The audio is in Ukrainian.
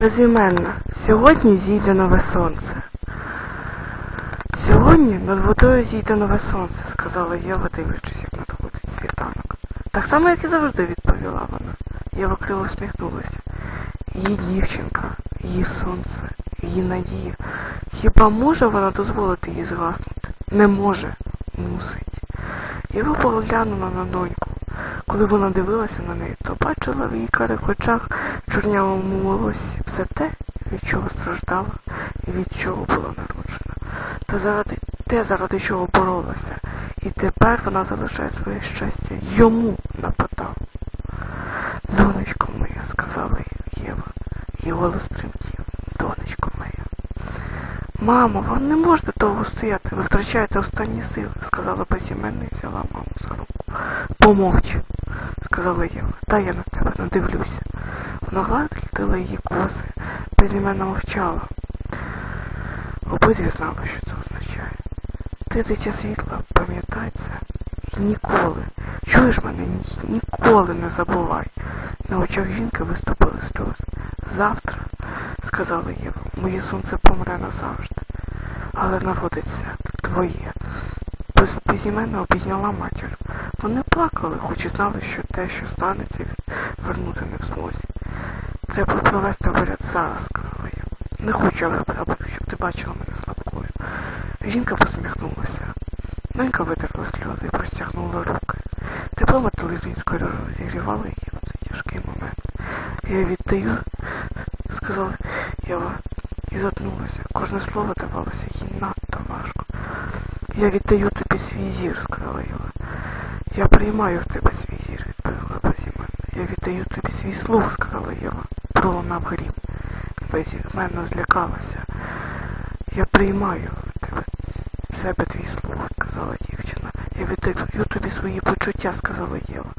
Безіменна, сьогодні зійде нове сонце. Сьогодні над водою зійде нове сонце, сказала Єва, дивлячись, як надходить світанок. Так само, як і завжди, відповіла вона. Єва криво всміхнулася. Її дівчинка, її сонце, її надія. Хіба може вона дозволити їй згаснути? Не може, мусить. Єва поглянула на доньку. Коли вона дивилася на неї, то бачила в її карих очах чорнявому волоссі все те, від чого страждала і від чого була народжена. Та заради те, заради чого боролася. І тепер вона залишає своє щастя йому на поталу. Донечко моя, сказала Єва. Її голос тремтів. Донечко моя. Мамо, вам не можна довго стояти, ви втрачаєте останні сили, сказала безіменна і взяла маму за руку. Помовч, сказала Єва, та я на тебе надивлюся. Вона гладила її коси, безіменна мовчала. Обидві знали, що це означає. Ти дитя світла, пам'ятай це. І ніколи, чуєш мене, ні, ніколи не забувай. На очах жінки виступили сльози. Завтра, сказала Єва, моє сонце помре назавжди. Але народиться твоє. Без, безіменно обійняла матір. Вони плакали, хоч і знали, що те, що станеться, вернути не в змозі. Треба провести обряд зараз, сказала я. Не хочу, треба, щоб ти бачила мене слабкою. Жінка посміхнулася. Ненька витерла сльози і простягнула руки. Тепло материнської розігрівало її в цей тяжкий момент. Я віддаю, сказала Єва і затнулася. Кожне слово давалося їй надто важко. Я віддаю тобі свій зір, сказала Єва. Я приймаю в тебе свій зір, відповіла Безіменна. Я віддаю тобі свій слух, сказала Єва. Пролунав грім. Безіменно злякалася. Я приймаю в тебе в себе твій слух, сказала дівчина. Я віддаю тобі свої почуття, сказала Єва.